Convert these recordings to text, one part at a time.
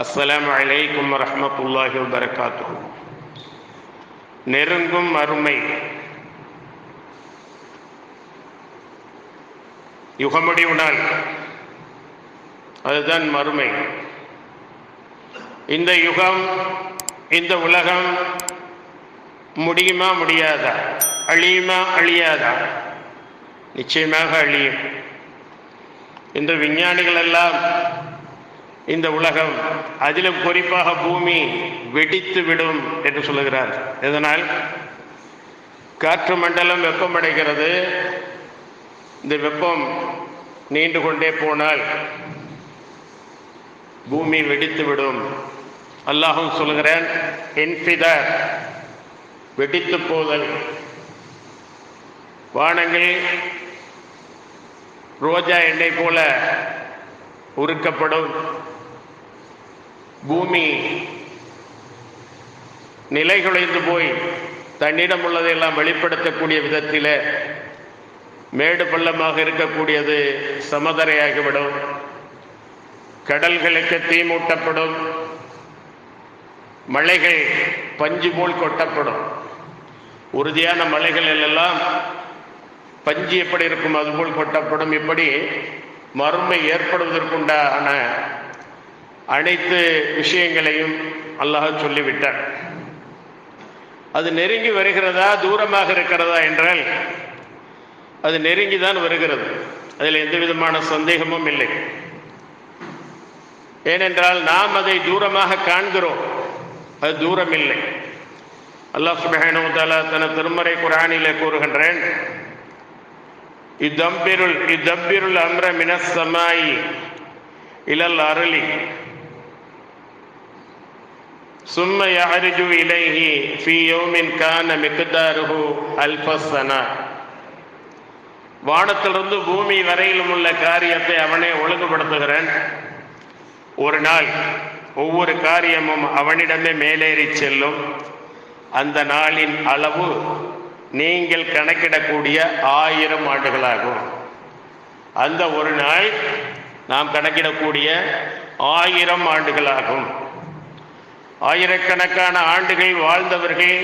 அஸ்லாம் அலைக்கும் வரமத்துல்லாஹி வபரகாத்துஹு. நெருங்கும் அருமை யுகமுடிவு நாள் அதுதான் மறுமை. இந்த யுகம் இந்த உலகம் முடியுமா முடியாதா? அழியுமா அழியாதா? நிச்சயமாக அழியும். இந்த விஞ்ஞானிகள் எல்லாம் இந்த உலகம் அதிலும் குறிப்பாக பூமி வெடித்து விடும் என்று சொல்லுகிறார். இதனால் காற்று மண்டலம் வெப்பமடைகிறது இந்த வெப்பம் நீண்டு கொண்டே போனால் பூமி வெடித்து விடும். அல்லாஹும் சொல்கிறேன் என்ஃபிதர் வெடித்து போதல். வானங்கள் ரோஜா எண்ணெய் போல உருக்கப்படும். பூமி நிலைகுலைந்து போய் தன்னிடம் உள்ளதையெல்லாம் வெளிப்படுத்தக்கூடிய விதத்தில் மேடு பள்ளமாக இருக்கக்கூடியது சமதரையாகிவிடும். கடல்களுக்கு தீமூட்டப்படும் மலைகள் பஞ்சு போல் கொட்டப்படும். உறுதியான மலைகளில் எல்லாம் பஞ்சு எப்படி இருக்கும்? அதுபோல் கொட்டப்படும். இப்படி மறுமை ஏற்படுவதற்குண்டான அனைத்து விஷயங்களையும் அல்லாஹ் சொல்லிவிட்டார் அது நெருங்கி வருகிறதா தூரமாக இருக்கிறதா என்றால் அது நெருங்கி தான் வருகிறது. அதில் எந்த விதமான சந்தேகமும் இல்லை. ஏனென்றால் நாம் அதை தூரமாக காண்கிறோம். அது தூரம் இல்லை. அல்லாஹ் சுபஹானு தாலா தன திருமறை குரானிலே கூறுகின்றேன் இதம்பிருள் இத்தம்பிருள் அம்ர மினசமாயி இலல் அருளி. சும்ம யஹ்ருஜு இலைஹி ஃபீ யௌமின் கான மிக்தாருஹு அல்ஃபஸ்ஸனா வானத்திலிருந்து பூமி வரையிலும் உள்ள காரியத்தை அவனே ஒழுங்குபடுத்துகிறேன். ஒரு நாள் ஒவ்வொரு காரியமும் அவனிடமே மேலேறி செல்லும். அந்த நாளின் அளவு நீங்கள் கணக்கிடக்கூடிய ஆயிரம் ஆண்டுகளாகும். அந்த ஒரு நாள் நாம் கணக்கிடக்கூடிய ஆயிரம் ஆண்டுகளாகும். ஆயிரக்கணக்கான ஆண்டுகள் வாழ்ந்தவர்கள்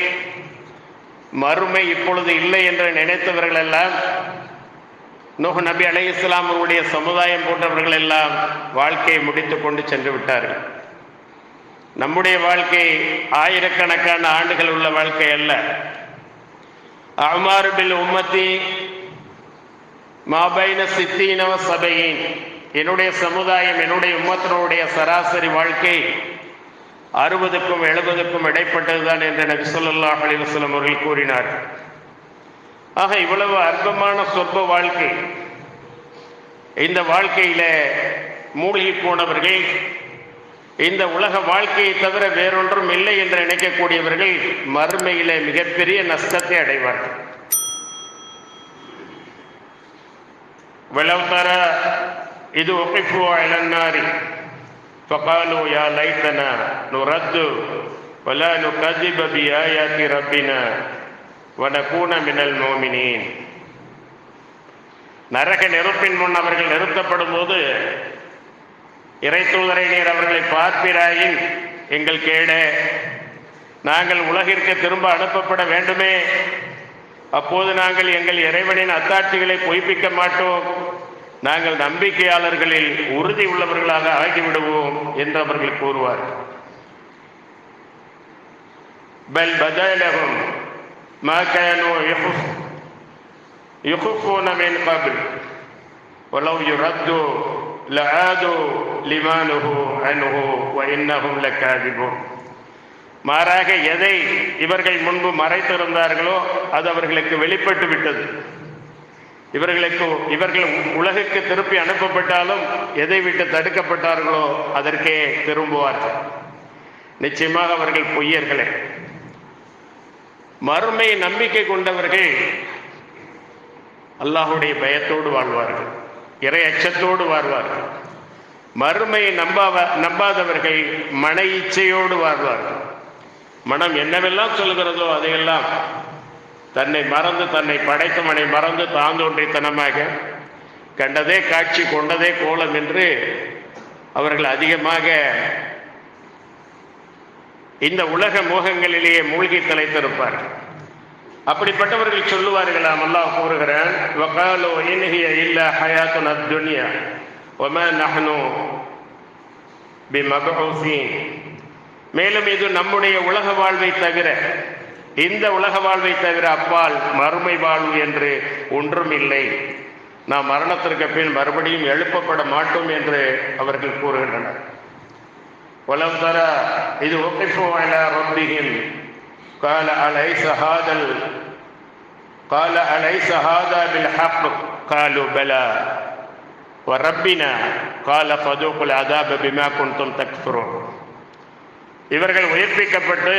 மறுமை இப்பொழுது இல்லை என்று நினைத்தவர்கள் எல்லாம் நூஹ் நபி அலை இஸ்லாம் அவருடைய சமுதாயம் போன்றவர்கள் எல்லாம் வாழ்க்கையை முடித்து கொண்டு சென்று விட்டார்கள். நம்முடைய வாழ்க்கை ஆயிரக்கணக்கான ஆண்டுகள் உள்ள வாழ்க்கை அல்ல. அமாறு பில் உம்மத்தி மாபைன சித்தீனவ சபையின். என்னுடைய சமுதாயம் என்னுடைய உம்மத்தினுடைய சராசரி வாழ்க்கை அறுபதுக்கும் எழுபதுக்கும் இடைப்பட்டதுதான் என்று நபி சொல்லல்லா அலிவசலம் அவர்கள் கூறினார். ஆக இவ்வளவு அற்பமான சொற்ப வாழ்க்கை. இந்த வாழ்க்கையில மூழ்கி போனவர்கள் இந்த உலக வாழ்க்கையை தவிர வேறொன்றும் இல்லை என்று நினைக்கக்கூடியவர்கள் மறுமையில மிகப்பெரிய நஷ்டத்தை அடைவார்கள். விளம்பர இது ஒப்பிப்புவா இளநாரி فقالوا يا ليتنا نرد ولا نكذب بآيات ربنا ونكون من المؤمنين நரக நெருப்பின் முன் அவர்கள் நிறுத்தப்படும் போது இறை தூதரை நீர் அவர்களை பார்ப்பிராயின் எங்கள் கேடே நாங்கள் உலகிற்கு திரும்ப அனுப்பப்பட வேண்டுமே அப்போது நாங்கள் எங்கள் இறைவனின் அத்தாட்சிகளை பொய்ப்பிக்க மாட்டோம் நாங்கள் நம்பிக்கையாளர்களில் உறுதி உள்ளவர்களாக ஆகிவிடுவோம் என்று அவர்கள் கூறுவார் பல் பதலகும் ما كانوا يخفون من قبل ولو يردوا لعادوا لما نهوا عنه وإنهم لكاذبون மாறாக எதை இவர்கள் முன்பு மறைத்திருந்தார்களோ அது அவர்களுக்கு வெளிப்பட்டு விட்டது இவர்களுக்கு இவர்கள் உலகுக்கு திருப்பி அனுப்பப்பட்டாலும் எதை விட்டு தடுக்கப்பட்டார்களோ அதற்கே திரும்புவார்கள். நிச்சயமாக அவர்கள் பொய்யர்களே. மறுமை நம்பிக்கை கொண்டவர்கள் அல்லாஹுடைய பயத்தோடு வாழ்வார்கள் இறை அச்சத்தோடு வாழ்வார்கள். மறுமையை நம்பாவ நம்பாதவர்கள் மன இச்சையோடு வாழ்வார்கள். மனம் என்னவெல்லாம் சொல்கிறதோ அதையெல்லாம் தன்னை மறந்து தன்னை படைத்தவனை மறந்து தாந்தோன்றித்தனமாக கண்டதே காட்சி கொண்டதே கோலம் என்று அவர்கள் அதிகமாக இந்த உலக மோகங்களிலேயே மூழ்கி தலைத்திருப்பார்கள். அப்படிப்பட்டவர்கள் சொல்லுவார்களாம் அல்லாஹ் கூறுகிறான் வகாலோ இன்ஹிய இல்ல ஹயாத்துன துன்யா ஒம நஹனு மேலும் இது நம்முடைய உலக வாழ்வை தவிர இந்த உலக வாழ்வை தவிர அப்பால் மறுமை வாழ்வு என்று ஒன்றும் இல்லை நாம் மரணத்திற்கு பின் மறுபடியும் எழுப்பப்பட மாட்டோம் என்று அவர்கள் கூறுகின்றனர் வலம் தர இது ஒப்பிஃபுவான ரொம்பிகின் قال أليس هذا ال... قال أليس هذا بالحق قالوا بلى وربنا قال فذوقوا العذاب بما كنتم تكفرون இவர்கள் உயிர்ப்பிக்கப்பட்டு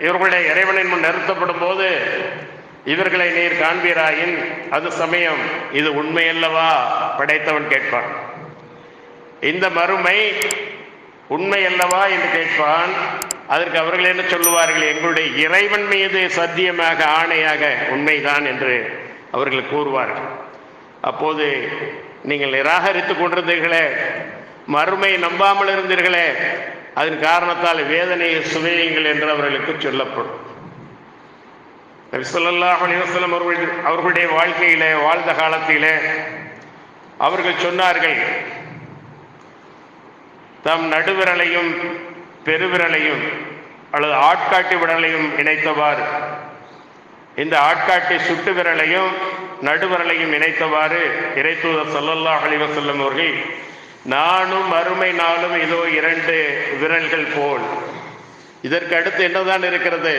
இவர்களுடைய இறைவனின் முன் நிறுத்தப்படும் போது இவர்களை நீர் காண்பீராயின் அது சமயம் இது உண்மையல்லவா? படைத்தவன் கேட்பான். இந்த மறுமை உண்மை அல்லவா என்று கேட்பான். அதற்கு அவர்கள் என்ன சொல்லுவார்கள்? எங்களுடைய இறைவன் மீது சத்தியமாக ஆணையாக உண்மைதான் என்று அவர்கள் கூறுவார்கள். அப்போது நீங்கள் நிராகரித்து கொண்டிருந்தீர்களே மறுமை நம்பாமல் இருந்தீர்களே அதன் காரணத்தால் வேதனையை சுவையுங்கள் என்று அவர்களுக்கு சொல்லப்படும். நபிசல்லாஹ் அலிவசலம் அவர்கள் அவர்களுடைய வாழ்க்கையிலே வாழ்ந்த காலத்திலே அவர்கள் சொன்னார்கள் தம் நடுவிரலையும் பெருவிரலையும் அல்லது ஆட்காட்டி விரலையும் இணைத்தவாறு இந்த ஆட்காட்டி சுட்டு விரலையும் நடுவிரலையும் இணைத்தவாறு இறைத்தூதர் சல்லல்லாஹ் அலிவசல்லம் அவர்கள் நானும் அருமை நாளும் இதோ இரண்டு விரல்கள் போல். இதற்கு அடுத்து என்னதான் இருக்கிறது?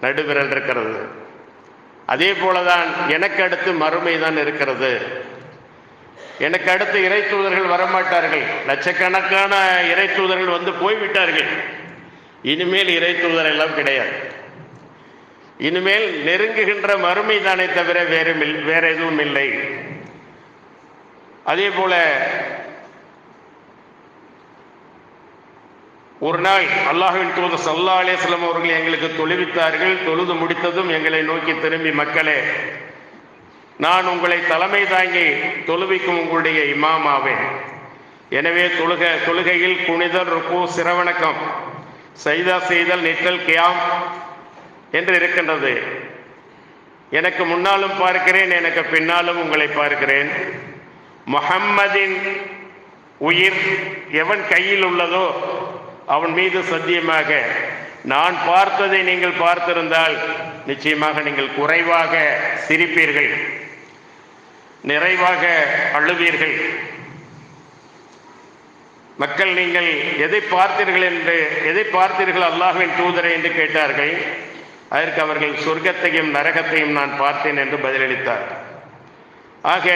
நடுவிரல் இருக்கிறது. அதே போலதான் எனக்கு அடுத்து மறுமை தான் இருக்கிறது. எனக்கு அடுத்து இறை தூதர்கள் வரமாட்டார்கள். லட்சக்கணக்கான இறை தூதர்கள் வந்து போய்விட்டார்கள். இனிமேல் இறை தூதர் எல்லாம் கிடையாது. இனிமேல் நெருங்குகின்ற மறுமை தானே தவிர வேறு வேற எதுவும் இல்லை. அதே போல ஒரு நாள் அல்லாஹுவின் தூதர் சல்லா அலேஸ்லம் அவர்கள் எங்களுக்கு தொழுவித்தார்கள். தொழுது முடித்ததும் எங்களை நோக்கி திரும்பி மக்களே நான் உங்களை தலைமை தாங்கி தொழுவிக்கும் உங்களுடைய இமாமாவேன் எனவே தொழுக தொழுகையில் புனிதர் ருக்கு சிரவணக்கம் செய்தா செய்தல் நிற்றல் கியாம் என்று இருக்கின்றது. எனக்கு முன்னாலும் பார்க்கிறேன் எனக்கு பின்னாலும் உங்களை பார்க்கிறேன். முஹம்மதின் உயிர் எவன் கையில் உள்ளதோ அவன் மீது சத்தியமாக நான் பார்த்ததை நீங்கள் பார்த்திருந்தால் நிச்சயமாக நீங்கள் குறைவாக சிரிப்பீர்கள் நிறைவாக அழுவீர்கள். மக்கள் நீங்கள் எதை பார்த்தீர்கள் என்று எதை பார்த்தீர்கள் அல்லாஹுவின் தூதரை என்று கேட்டார்கள். அதற்கு அவர்கள் சொர்க்கத்தையும் நரகத்தையும் நான் பார்த்தேன் என்று பதிலளித்தார். ஆக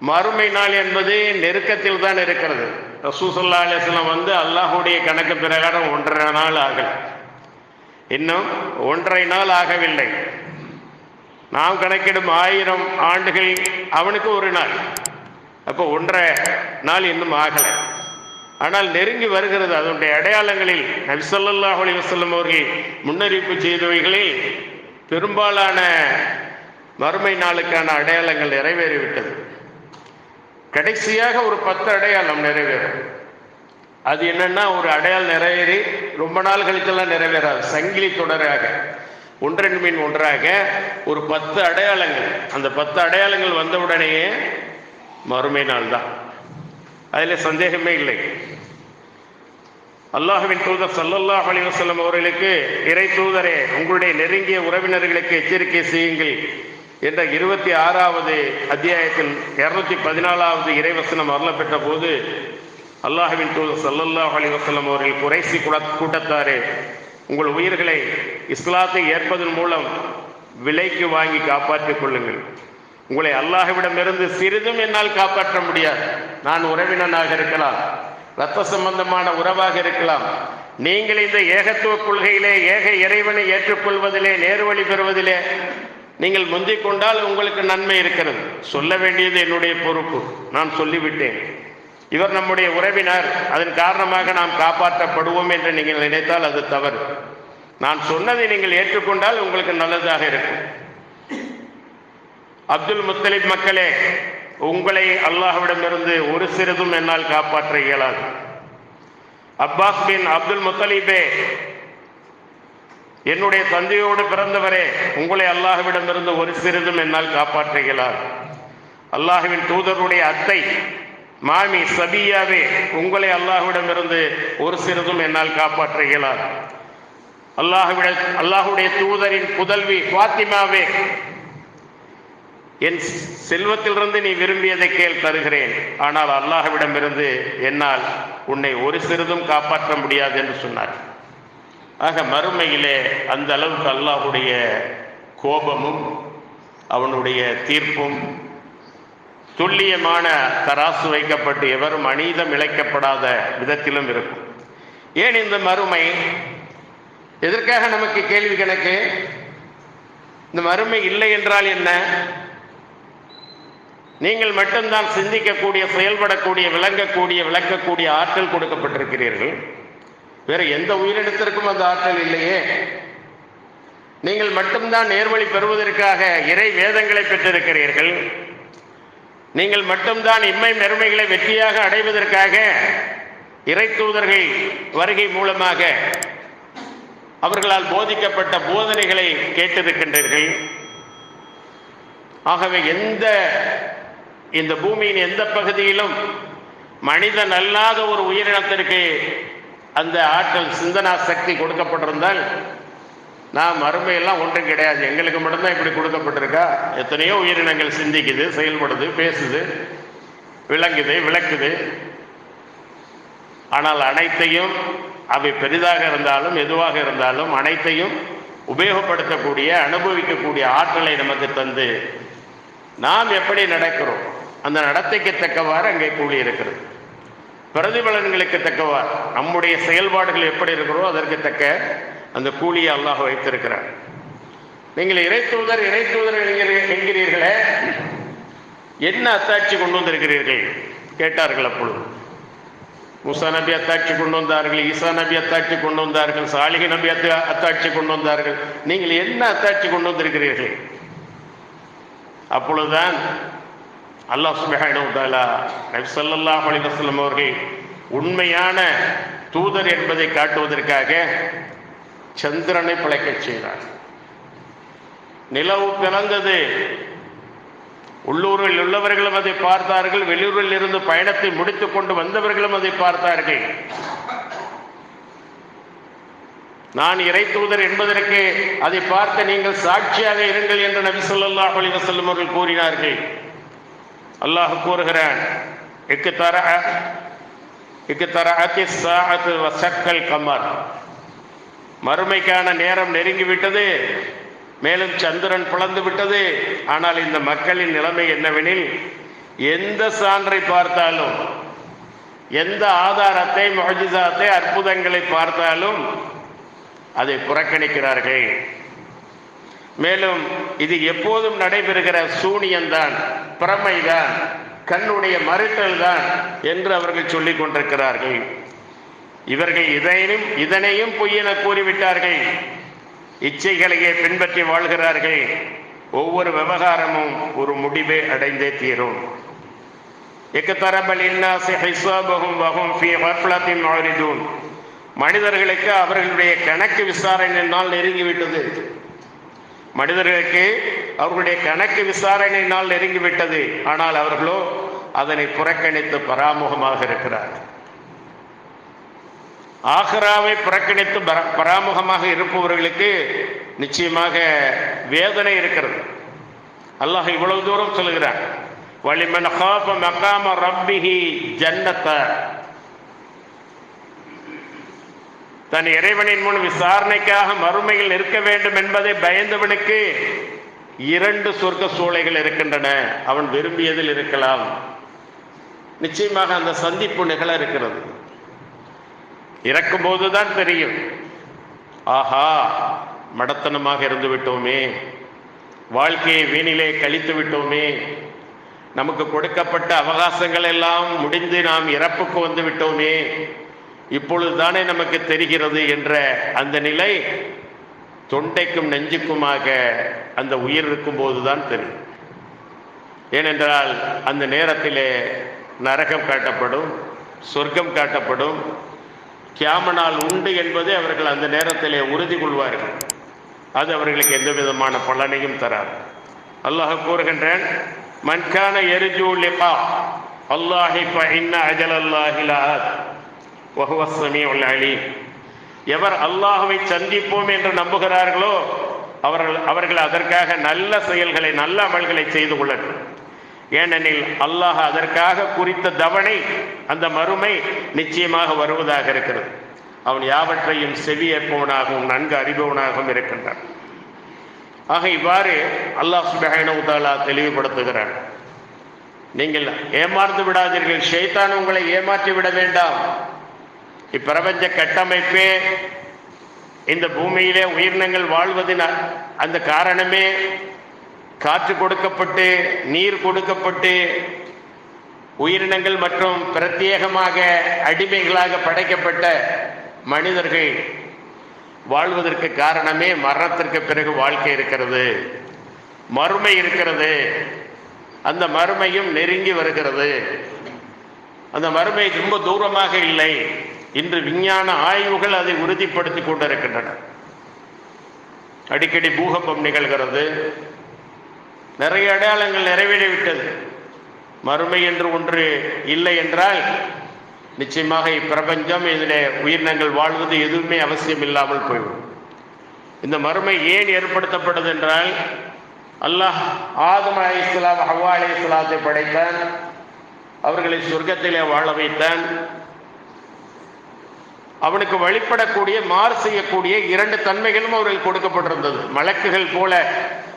மறுமை நாள் என்பது நெருக்கத்தில் தான் இருக்கிறது. ரசூசல்லா அலிஸ்லாம் வந்து அல்லாஹுடைய கணக்கு பிரகாரம் ஒன்றரை நாள் ஆகல. இன்னும் ஒன்றரை நாள் ஆகவில்லை. நாம் கணக்கிடும் ஆயிரம் ஆண்டுகள் அவனுக்கு ஒரு நாள். அப்போ ஒன்றரை நாள் இன்னும் ஆகலை. ஆனால் நெருங்கி வருகிறது. அதனுடைய அடையாளங்களில் நபிசல்லாஹ் அலி வசல்லம் அவர்கள் முன்னறிவிப்பு செய்தவைகளில் பெரும்பாலான மறுமை நாளுக்கான அடையாளங்கள் நிறைவேறிவிட்டது. கடைசியாக ஒரு பத்து அடையாளம் நிறைவேறும். அது என்னன்னா ஒரு அடையாளம் நிறைவேறி ரொம்ப நாள் கழித்தெல்லாம் நிறைவேறாது. சங்கிலி தொடராக ஒன்றன் மீன் ஒன்றாக ஒரு பத்து அடையாளங்கள். அந்த பத்து அடையாளங்கள் வந்தவுடனேயே மறுமை நாள் தான் அதில் சந்தேகமே இல்லை. அல்லாஹுவின் தூதர் சல்லல்லாஹ் அலி வசல்லம் அவர்களுக்கு இறை தூதரே உங்களுடைய நெருங்கிய உறவினர்களுக்கு எச்சரிக்கை செய்யுங்கள். என்ற இருபத்தி ஆறாவது அத்தியாயத்தில் இருநூத்தி பதினாலாவது இறைவசனம் அருளப்பெற்ற போது அல்லாஹுவின் தூதர் சல்லல்லாஹ் அலி வசல்லம் அவர்கள் குறைசி கூட்டத்தாரே உங்கள் உயிர்களை இஸ்லாத்தை ஏற்பதன் மூலம் விலைக்கு வாங்கி காப்பாற்றிக் கொள்ளுங்கள். உங்களை அல்லாஹுவிடமிருந்து சிறிதும் என்னால் காப்பாற்ற முடியாது. நான் உறவினனாக இருக்கலாம் ரத்த சம்பந்தமான உறவாக இருக்கலாம். நீங்கள் இந்த ஏகத்துவ கொள்கையிலே ஏக இறைவனை ஏற்றுக்கொள்வதிலே நேர்வழி பெறுவதிலே நீங்கள் முந்திக் கொண்டால் உங்களுக்கு நன்மை இருக்கிறது. சொல்ல வேண்டியது என்னுடைய பொறுப்பு. நான் சொல்லிவிட்டேன். இவர் நம்முடைய உறவினர். அதன் காரணமாக நாம் காப்பாற்றப்படுவோம் என்று நீங்கள் நினைத்தால் அது தவறு. நான் சொன்னதை நீங்கள் ஏற்றுக்கொண்டால் உங்களுக்கு நல்லதாக இருக்கும். அப்துல் முத்தலிப் மக்களே உங்களை அல்லாஹ்விடமிருந்து ஒரு சிறிதும் என்னால் காப்பாற்ற இயலாது. அப்பாஸ் பின் அப்துல் முத்தலீபே என்னுடைய தந்தையோடு பிறந்தவரே உங்களை அல்லாஹ்விடமிருந்து ஒரு சிறிதும் என்னால் காப்பாற்றுகிறார். அல்லாஹுவின் தூதருடைய அத்தை மாமி சபியாவே உங்களை அல்லாஹ்விடமிருந்து ஒரு சிறிதும் என்னால் காப்பாற்றுகிறார். அல்லாஹுவிட அல்லாஹுடைய தூதரின் புதல்வி ஃபாத்திமாவே என் செல்வத்திலிருந்து நீ விரும்பியதை கேள் தருகிறேன். ஆனால் அல்லாஹ்விடமிருந்து என்னால் உன்னை ஒரு சிறிதும் காப்பாற்ற முடியாது என்று சொன்னார். ஆக மறுமையிலே அந்த அளவுக்கு அல்லாஹுடைய கோபமும் அவனுடைய தீர்ப்பும் துல்லியமான தராசு வைக்கப்பட்டு எவரும் அநீதம் இழைக்கப்படாத விதத்திலும் இருக்கும். ஏன் இந்த மறுமை? எதற்காக நமக்கு கேள்வி கணக்கு? இந்த மறுமை இல்லை என்றால் என்ன? நீங்கள் மட்டும்தான் சிந்திக்கக்கூடிய செயல்படக்கூடிய விளங்கக்கூடிய விளக்கக்கூடிய ஆற்றல் கொடுக்கப்பட்டிருக்கிறீர்கள். வேற எந்த உயிரினத்திற்கும் அந்த ஆற்றல் இல்லையே. நீங்கள் மட்டும்தான் நேர்வழி பெறுவதற்காக இறை வேதங்களை பெற்றிருக்கிறீர்கள். நீங்கள் மட்டும்தான் இம்மை மெருமைகளை வெற்றியாக அடைவதற்காக இறை தூதர்கள் வருகை மூலமாக அவர்களால் போதிக்கப்பட்ட போதனைகளை கேட்டிருக்கின்றீர்கள். ஆகவே எந்த இந்த பூமியின் எந்த பகுதியிலும் மனிதன் அல்லாத ஒரு உயிரினத்திற்கு அந்த ஆற்றல் சிந்தனா சக்தி கொடுக்கப்பட்டிருந்தால் நாம் மறுமையெல்லாம் ஒன்றும் கிடையாது. எங்களுக்கு மட்டும்தான் இப்படி கொடுக்கப்பட்டிருக்கா? எத்தனையோ உயிரினங்கள் சிந்திக்குது செயல்படுது பேசுது விளங்குது விளக்குது. ஆனால் அனைத்தையும் அவை பெரிதாக இருந்தாலும் எதுவாக இருந்தாலும் அனைத்தையும் உபயோகப்படுத்தக்கூடிய அனுபவிக்கக்கூடிய ஆற்றலை நமக்கு தந்து நாம் எப்படி நடக்கிறோம்? அந்த நடத்தைக்கு தக்கவாறு அங்கே கூடியிருக்கிறது. இருக்கிறது பிரதிபலன்களுக்கு தக்கவார் நம்முடைய செயல்பாடுகள் எப்படி இருக்கிறோ அதற்கு தக்க அந்த கூலியை அல்லாஹ் வைத்திருக்கிறார் நீங்கள் இறை தூதர் இறை தூதர் என்கிறீர்களே என்ன அத்தாட்சி கொண்டு வந்திருக்கிறீர்கள்? கேட்டார்கள் அப்பொழுது. முசா நபி அத்தாட்சி கொண்டு வந்தார்கள் ஈசா நபி அத்தாட்சி கொண்டு வந்தார்கள் சாலிக நபி அத்த அத்தாட்சி கொண்டு வந்தார்கள். நீங்கள் என்ன அத்தாட்சி கொண்டு வந்திருக்கிறீர்கள்? அப்பொழுதுதான் அல்லாஹ் சுபஹானஹு தஆலா நபி ஸல்லல்லாஹு அவர்கள் உண்மையான தூதர் என்பதை காட்டுவதற்காக சந்திரனை பிழைக்கச் செய்தார். நிலவு பிறந்தது உள்ளூரில் உள்ளவர்களும் அதை பார்த்தார்கள். வெளியூரில் இருந்து பயணத்தை முடித்துக் கொண்டு வந்தவர்களும் அதை பார்த்தார்கள். நான் இறை தூதர் என்பதற்கு அதை பார்த்த நீங்கள் சாட்சியாக இருங்கள் என்று நபி சொல்லா அலி வசல்லம் அவர்கள் கூறினார்கள். அல்லாஹ் கூறுகிறான் இக்கு தர இக்கு தர அத்தி சாஅத்து வசக்கல் கமர். மறுமைக்கான நேரம் நெருங்கிவிட்டது மேலும் சந்திரன் பிளந்து விட்டது. ஆனால் இந்த மக்களின் நிலைமை என்னவெனில் எந்த சான்றை பார்த்தாலும் எந்த ஆதாரத்தை மொஜிசாத்தை அற்புதங்களை பார்த்தாலும் அதை புறக்கணிக்கிறார்கள். மேலும் இது எப்போதும் நடைபெறுகிற சூனியம்தான் பிரமைதான் கண்ணுடைய மறுத்தல் தான் என்று அவர்கள் சொல்லிக் கொண்டிருக்கிறார்கள். இவர்கள் இதனையும் இதனையும் பொய்யென கூறிவிட்டார்கள். இச்சைகளையே பின்பற்றி வாழ்கிறார்கள். ஒவ்வொரு விவகாரமும் ஒரு முடிவை அடைந்தே தீரும். மனிதர்களுக்கு அவர்களுடைய கணக்கு விசாரணை நாள் நெருங்கிவிட்டது. மனிதர்களுக்கு அவர்களுடைய கணக்கு விசாரணை நாள் நெருங்கிவிட்டது. ஆனால் அவர்களோ அதனை புறக்கணித்து பராமுகமாக இருக்கிறார்கள் ஆஹ்ராவை புறக்கணித்து பர- பராமுகமாக இருப்பவர்களுக்கு நிச்சயமாக வேதனை இருக்கிறது. அல்லாஹ் இவ்வளவு தூரம் சொல்லுகிறான் வலிமன் ஹாஃப மகாம ரப்பிஹி ஜன்னத்த. தன் இறைவனின் முன் விசாரணைக்காக மறுமையில் நிற்க வேண்டும் என்பதை பயந்தவனுக்கு இரண்டு சொர்க்க சூளைகள் இருக்கின்றன. அவன் விரும்பியதில் இருக்கலாம். நிச்சயமாக அந்த சந்திப்பு நிகழ இருக்கிறது. இறக்கும் போதுதான் தெரியும். ஆஹா மடத்தனமாக இருந்து விட்டோமே. வாழ்க்கையை வீணிலே கழித்து விட்டோமே. நமக்கு கொடுக்கப்பட்ட அவகாசங்கள் எல்லாம் முடிந்து நாம் இறப்புக்கு வந்து விட்டோமே. இப்பொழுது தானே நமக்கு தெரிகிறது என்ற அந்த நிலை தொண்டைக்கும் நெஞ்சுக்குமாக அந்த உயிர் இருக்கும்போது தான் தெரியும். ஏனென்றால் அந்த நேரத்திலே நரகம் காட்டப்படும் சொர்க்கம் காட்டப்படும் கியாமனால் உண்டு என்பதை அவர்கள் அந்த நேரத்திலே உறுதி கொள்வார்கள். அது அவர்களுக்கு எந்த விதமான பலனையும் தராது. அல்லாஹ் கூறுகின்றேன் மன்கான எரிஜூலிபா அல்லாஹி இன்ன அஜல் அல்லாஹி வஹுவ ஸமீஉல் அலீம். எவர் அல்லாஹுவை சந்திப்போம் என்று நம்புகிறார்களோ அவர்கள் அவர்கள் அதற்காக நல்ல செயல்களை நல்ல அமல்களை செய்து கொள்ளட்டும். ஏனெனில் அல்லாஹ் அதற்காக குறித்த தவணை அந்த மறுமை நிச்சயமாக வருவதாக இருக்கிறது. அவன் யாவற்றையும் செவியேற்பவனாகவும் நன்கு அறிபவனாகவும் இருக்கின்றான். ஆக இவ்வாறு அல்லாஹ் சுபஹானஹு தெளிவுபடுத்துகிறான். நீங்கள் ஏமாந்து விடாதீர்கள். ஷைத்தான் உங்களை ஏமாற்றி விட வேண்டாம். இப்பிரபஞ்ச கட்டமைப்பே இந்த பூமியிலே உயிரினங்கள் வாழ்வதின் அந்த காரணமே காற்று கொடுக்கப்பட்டு நீர் கொடுக்கப்பட்டு உயிரினங்கள் மற்றும் பிரத்யேகமாக அடிமைகளாக படைக்கப்பட்ட மனிதர்கள் வாழ்வதற்கு காரணமே மரணத்திற்கு பிறகு வாழ்க்கை இருக்கிறது. மறுமை இருக்கிறது. அந்த மறுமையும் நெருங்கி வருகிறது. அந்த மறுமை ரொம்ப தூரமாக இல்லை. இன்று விஞ்ஞான ஆய்வுகள் அதை உறுதிப்படுத்தி கொண்டிருக்கின்றன. அடிக்கடி பூகம்பம் நிகழ்கிறது. நிறைய அடையாளங்கள் நிறைவேறிவிட்டது. மறுமை என்று ஒன்று இல்லை என்றால் நிச்சயமாக இப்பிரபஞ்சம் இதில் உயிரினங்கள் வாழ்வது எதுவுமே அவசியம் இல்லாமல் போய்விடும். இந்த மறுமை ஏன் ஏற்படுத்தப்பட்டது என்றால் அல்லாஹ் ஆதம் அலை இஸ்லாம் ஹவ்வா அலி இஸ்லாத்தை படைத்தான். அவர்களை சொர்க்கத்திலே வாழ வைத்தான். அவனுக்கு வழிபடக்கூடிய மாறு செய்யக்கூடிய இரண்டு தன்மைகளும் அவர்கள் கொடுக்கப்பட்டிருந்தது. மலக்குகள் போல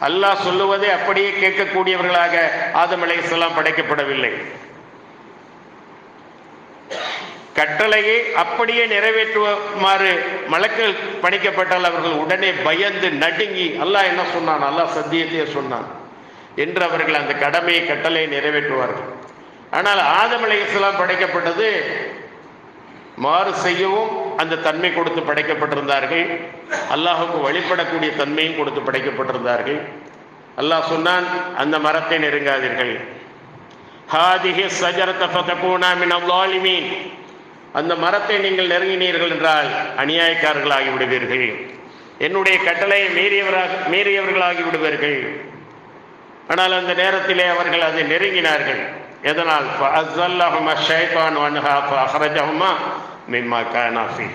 அல்லாஹ் சொல்லுவதை அப்படியே கேட்கக்கூடியவர்களாக ஆதம் அலைஹிஸ்ஸலாம் படைக்கப்படவில்லை. கட்டளையை அப்படியே நிறைவேற்றுமாறு மலக்குகள் பணிக்கப்பட்டால் அவர்கள் உடனே பயந்து நடுங்கி அல்லாஹ் என்ன சொன்னான்? அல்லாஹ் சத்தியத்தையே சொன்னான் என்று அவர்கள் அந்த கடமையை கட்டளையை நிறைவேற்றுவார்கள். ஆனால் ஆதம் அலைஹிஸ்ஸலாம் படைக்கப்பட்டது மாறு செய்யவும் அந்த தன்மை கொடுத்து படைக்கப்பட்டிருந்தார்கள். அல்லாஹுக்கு வழிபடக்கூடிய தன்மையும் கொடுத்து படைக்கப்பட்டிருந்தார்கள். அல்லாஹ் சொன்னான் அந்த மரத்தை நெருங்காதீர்கள். ஹாதிஹி சஜரத ஃபதகூனாமின் அவ்வாலிமீன் அந்த மரத்தை நீங்கள் நெருங்கினீர்கள் என்றால் அநியாயக்காரர்களாகி விடுவீர்கள். என்னுடைய கட்டளை மீறியவராக மீறியவர்களாகி விடுவீர்கள். ஆனால் அந்த நேரத்திலே அவர்கள் அதை நெருங்கினார்கள். எதனால்? அஹ்ரஜஹுமா مِمَّا كَانَا فِيهِ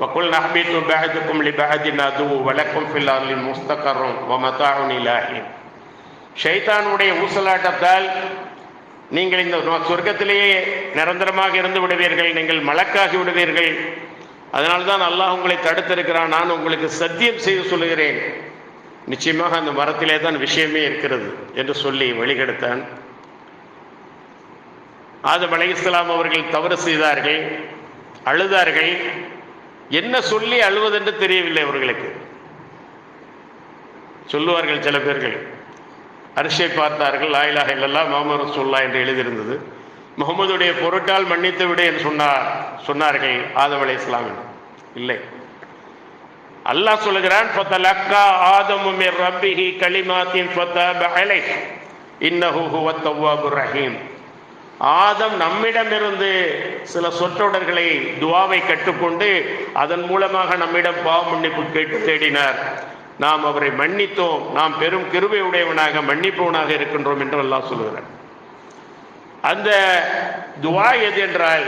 وَقُلْنَا اهْبِطُوا بَعْضُكُمْ لِبَعْضٍ عَدُوٌّ وَلَكُمْ فِي الْأَرْضِ مُسْتَقَرٌّ وَمَتَاعٌ إِلَى حِينٍ ஷைத்தானுடைய ஊசலாட்டத்தால் நீங்கள் இந்த சொர்க்கத்திலேயே நிரந்தரமாக இருந்து விடுவீர்கள் நீங்கள் மலக்காகி விடுவீர்கள் அதனால்தான் அல்லாஹ் உங்களை தடுத்திருக்கிறான் நான் உங்களுக்கு சத்தியம் செய்து சொல்லுகிறேன் நிச்சயமாக அந்த மரத்திலே தான் விஷயமே இருக்கிறது என்று சொல்லி வெளிகெடுத்தான் ஆதம் அலைஹிஸ்ஸலாம் அவர்கள் தவறு செய்தார்கள் அழுதார்கள். என்ன சொல்லி அழுவதென்று தெரியவில்லை அவர்களுக்கு. சொல்லுவார்கள் சில பேர்கள். அரிசை பார்த்தார்கள் லாயிலாக இல்லல்லா முகமது ரசூல்லா என்று எழுதியிருந்தது. முகமதுடைய பொருட்டால் மன்னித்து விடு என்று சொன்னார் சொன்னார்கள் ஆதம் அலை இஸ்லாம் இல்லை. அல்லாஹ் சொல்லுகிறான் ஃபதலக்கா ஆதமு மிர் ரப்பிஹி கலிமாத்தின் ஃபதப அலைஹ் இன்னஹு ஹுவத் தவ்வாபுர் ரஹீம். ஆதம் நம்மிடமிருந்து சில சொற்றொடர்களை துவாவை கற்றுக்கொண்டு அதன் மூலமாக நம்மிடம் பாவ மன்னிப்பு கேட்டு தேடினார். நாம் அவரை மன்னித்தோம். நாம் பெரும் கிருபை உடையவனாக மன்னிப்பவனாக இருக்கின்றோம் என்று எல்லாம் சொல்லுகிறார் அந்த துவா எது என்றால்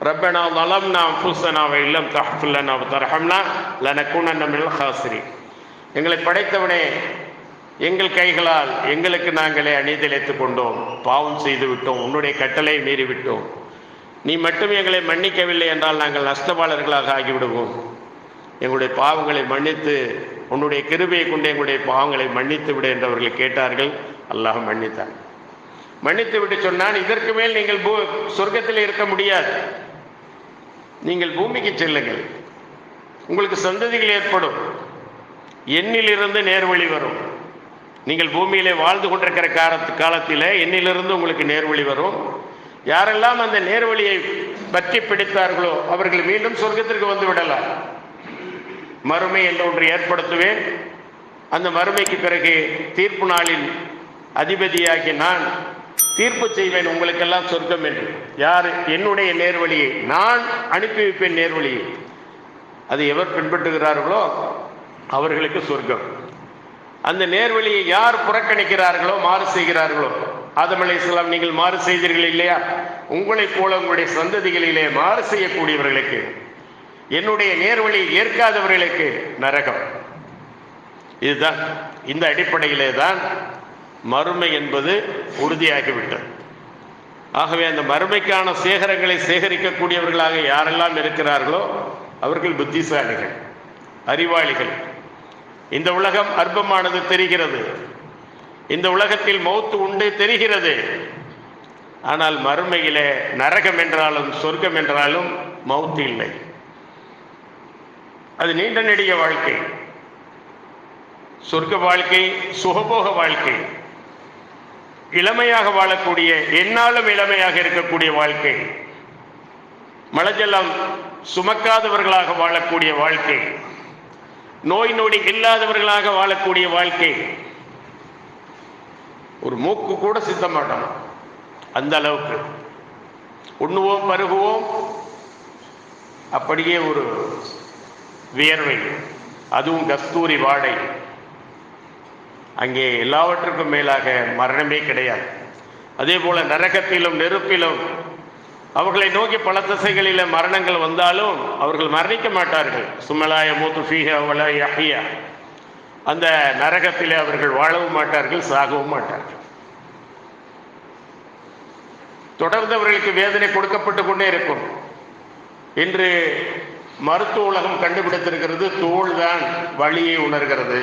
ரப்பனா நலம் நாம் வ இல்லம் தஹ்ஃபிர் லனா வ தர்ஹம்னா லனகுனன்ன எங்களை படைத்தவனே எங்கள் கைகளால் எங்களுக்கு நாங்களே அணிதளித்துக் கொண்டோம். பாவம் செய்து விட்டோம். உன்னுடைய கட்டளை மீறிவிட்டோம். நீ மட்டும் எங்களை மன்னிக்கவில்லை என்றால் நாங்கள் நஷ்டவாளர்களாக ஆகிவிடுவோம். எங்களுடைய பாவங்களை மன்னித்து உன்னுடைய கிருபையை கொண்டு எங்களுடைய பாவங்களை மன்னித்து விடு என்றவர்கள் கேட்டார்கள். அல்லாஹ் மன்னித்தான். மன்னித்து விட்டு சொன்னான் இதற்கு மேல் நீங்கள் பூ சொர்க்கத்தில் இருக்க முடியாது. நீங்கள் பூமிக்கு செல்லுங்கள். உங்களுக்கு சந்ததிகள் ஏற்படும். எண்ணிலிருந்து நேர்வழி வரும். நீங்கள் பூமியிலே வாழ்ந்து கொண்டிருக்கிற காலத்து காலத்தில் என்னிலிருந்து உங்களுக்கு நேர்வழி வரும். யாரெல்லாம் அந்த நேர்வழியை பற்றி பிடித்தார்களோ அவர்கள் மீண்டும் சொர்க்கத்திற்கு வந்து விடலாம். மறுமை என்ற ஒன்று ஏற்படுத்துவேன். அந்த மறுமைக்கு பிறகு தீர்ப்பு நாளின் அதிபதியாகி நான் தீர்ப்பு செய்வேன். உங்களுக்கெல்லாம் சொர்க்கம் என்று. யார் என்னுடைய நேர்வழியை நான் அனுப்பி வைப்பேன் நேர்வழியை. அது எவர் பின்பற்றுகிறார்களோ அவர்களுக்கு சொர்க்கம். அந்த நேர்வழியை யார் புறக்கணிக்கிறார்களோ மாறு செய்கிறார்களோ. ஆதம் அலி இஸ்லாம் நீங்கள் மாறு செய்தீர்கள் இல்லையா? உங்களைப் போல உங்களுடைய சந்ததிகளிலே மாறு செய்யக்கூடியவர்களுக்கு என்னுடைய நேர்வழியை ஏற்காதவர்களுக்கு நரகம். இதுதான் இந்த அடிப்படையிலே தான் மறுமை என்பது உறுதியாகிவிட்டது. ஆகவே அந்த மறுமைக்கான சேகரங்களை சேகரிக்கக்கூடியவர்களாக யாரெல்லாம் இருக்கிறார்களோ அவர்கள் புத்திசாலிகள் அறிவாளிகள். இந்த உலகம் அற்பமானது தெரிகிறது. இந்த உலகத்தில் மௌத்து உண்டு தெரிகிறது. ஆனால் மறுமையிலே நரகம் என்றாலும் சொர்க்கம் என்றாலும் மௌத்து இல்லை. அது நீண்ட நெடிய வாழ்க்கை. சொர்க்க வாழ்க்கை சுகபோக வாழ்க்கை. இளமையாக வாழக்கூடிய என்னாலும் இளமையாக இருக்கக்கூடிய வாழ்க்கை. மலஜலம் சுமக்காதவர்களாக வாழக்கூடிய வாழ்க்கை. நோய் நொடி இல்லாதவர்களாக வாழக்கூடிய வாழ்க்கை. ஒரு மூக்கு கூட சித்த மாட்டோம் அந்த அளவுக்கு. உண்ணுவோம் பருகுவோம். அப்படியே ஒரு வியர்வை. அதுவும் கஸ்தூரி வாடை. அங்கே எல்லாவற்றுக்கும் மேலாக மரணமே கிடையாது. அதே போல நரகத்திலும் நெருப்பிலும் அவர்களை நோக்கி பல திசைகளில் மரணங்கள் வந்தாலும் அவர்கள் மரணிக்க மாட்டார்கள். சுமலாய மூத்து ஃபீஹ வல யஹ்யா. அந்த நரகத்திலே அவர்கள் வாழவும் மாட்டார்கள் சாகவும் மாட்டார்கள். தொடர்ந்து அவர்களுக்கு வேதனை கொடுக்கப்பட்டு கொண்டே இருக்கும். இன்று மருத்துவ உலகம் கண்டுபிடித்திருக்கிறது தோல் தான் வழியை உணர்கிறது.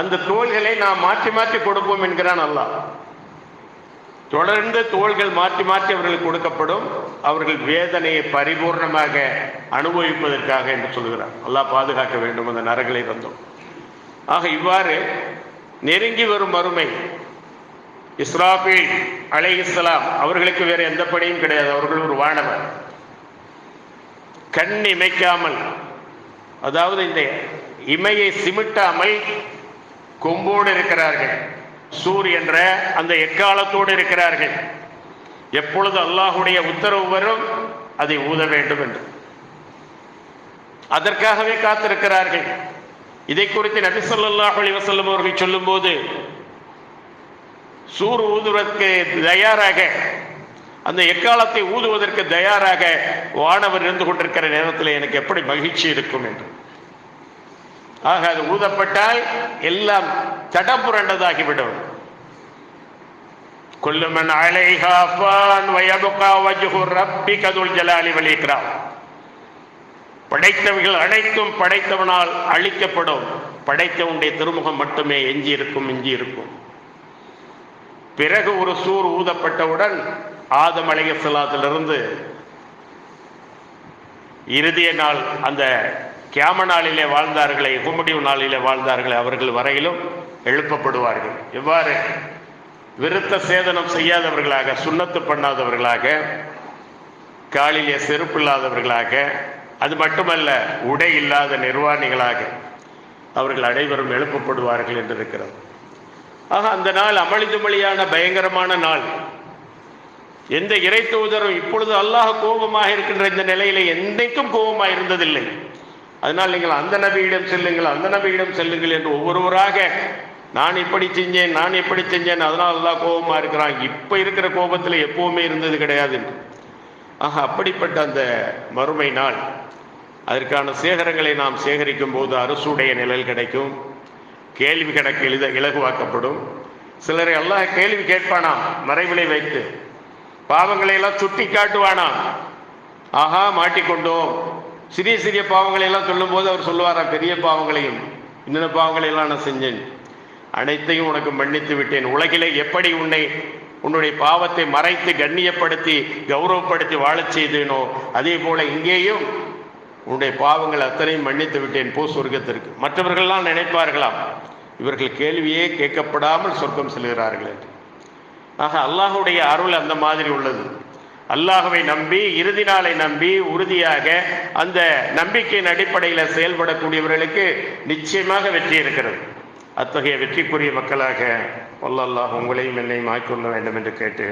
அந்த தோள்களை நாம் மாற்றி மாற்றி கொடுப்போம் என்கிறான் அல்லாஹ். தொடர்ந்து தோள்கள் மாற்றி மாற்றி அவர்களுக்கு கொடுக்கப்படும். அவர்கள் வேதனையை பரிபூர்ணமாக அனுபவிப்பதற்காக என்று சொல்கிறார். அல்லாஹ் பாதுகாக்க வேண்டும் அந்த நரகளை வந்தோம் ஆக இவ்வாறு நெருங்கி வரும் மறுமை இஸ்ராபில் அலை இஸ்லாம் அவர்களுக்கு வேற எந்த பணியும் கிடையாது. அவர்கள் ஒரு வானவர். கண் இமைக்காமல் அதாவது இந்த இமையை சிமிட்டாமல் கொம்போடு இருக்கிறார்கள். சூர் என்ற அந்த எக்காலத்தோடு இருக்கிறார்கள். எப்பொழுது அல்லாஹுடைய உத்தரவு வரும் அதை ஊத வேண்டும் என்று. அதற்காகவே காத்திருக்கிறார்கள். இதை குறித்து நபி ஸல்லல்லாஹு அலைஹி வஸல்லம் அவர்கள் சொல்லும்போது சூர் ஊதுவதற்கு தயாராக அந்த எக்காலத்தை ஊதுவதற்கு தயாராக வானவர் இருந்து கொண்டிருக்கிற நேரத்தில் எனக்கு எப்படி மகிழ்ச்சி இருக்கும் என்று. ஆக அது ஊதப்பட்டால் எல்லாம் தடபுரண்டதாகிவிடும் குல்லுமன் அலைஹா ஃபான் வயபுகா வஜ்ஹு ரப்பி கதுல் ஜலாலி வல் படைத்தவைகள் அனைத்தும் படைத்தவனால் அழிக்கப்படும். படைத்தவனுடைய திருமுகம் மட்டுமே எஞ்சி இருக்கும் எஞ்சி இருக்கும் பிறகு ஒரு சூர் ஊதப்பட்டவுடன் ஆதம் அலைஹிஸ்ஸலாத்திலிருந்து இறுதிய நாள் அந்த கியாம நாளிலே வாழ்ந்தார்களே இகமுடிவு நாளிலே வாழ்ந்தார்களே அவர்கள் வரையிலும் எழுப்பப்படுவார்கள். எவ்வாறு? விருத்த சேதனம் செய்யாதவர்களாக சுண்ணத்து பண்ணாதவர்களாக காலிலே செருப்பு இல்லாதவர்களாக அது மட்டுமல்ல உடை இல்லாத நிர்வாணிகளாக அவர்கள் அனைவரும் எழுப்பப்படுவார்கள் என்று இருக்கிறது. ஆக அந்த நாள் அமளிதுமளியான பயங்கரமான நாள். எந்த இறை தூதரும் இப்பொழுது அல்லாஹ் கோபமாக இருக்கின்ற இந்த நிலையில என்றைக்கும் கோபமாக இருந்ததில்லை. அதனால் நீங்கள் அந்த நபியிடம் செல்லுங்கள் அந்த நபியிடம் செல்லுங்கள் என்று ஒவ்வொருவராக நான் இப்படி செஞ்சேன் நான் இப்படி செஞ்சேன் அதனால் அல்லாஹ் கோபமாக இருக்கிறான். இப்போ இருக்கிற கோபத்தில் எப்பவுமே இருந்தது கிடையாது என்று. ஆக அப்படிப்பட்ட அந்த மறுமை நாள். அதற்கான சேகரங்களை நாம் சேகரிக்கும் போது அரசுடைய நிழல் கிடைக்கும் கேள்வி கணக்கு எழுத இலகுவாக்கப்படும். சிலரை எல்லாம் கேள்வி கேட்பானாம் மறைவிலை வைத்து. பாவங்களை எல்லாம் சுட்டி காட்டுவானாம் ஆஹா மாட்டிக்கொண்டோம். சிறிய சிறிய பாவங்களை எல்லாம் சொல்லும்போது அவர் சொல்லுவாரா பெரிய பாவங்களையும் இன்னென்ன பாவங்களை எல்லாம் நான் செஞ்சேன். அனைத்தையும் உனக்கு மன்னித்து விட்டேன். உலகிலே எப்படி உன்னை உன்னுடைய பாவத்தை மறைத்து கண்ணியப்படுத்தி கௌரவப்படுத்தி வாழச் செய்தேனோ அதே போல இங்கேயும் உன்னுடைய பாவங்கள் அத்தனையும் மன்னித்து விட்டேன் போ சொர்க்கத்திற்கு. மற்றவர்கள்லாம் நினைப்பார்களாம் இவர்கள் கேள்வியே கேட்கப்படாமல் சொர்க்கம் செல்கிறார்கள் என்று. ஆக அல்லாஹுடைய அருள் அந்த மாதிரி உள்ளது. அல்லாஹுவை நம்பி இறுதி நாளை நம்பி உறுதியாக அந்த நம்பிக்கையின் அடிப்படையில் செயல்படக்கூடியவர்களுக்கு நிச்சயமாக வெற்றி இருக்கிறது. அத்தகைய வெற்றிக்குரிய மக்களாக வல்லல்லாஹ் உங்களையும் என்னையும் ஆய்க்கொள்ள வேண்டும் என்று கேட்டு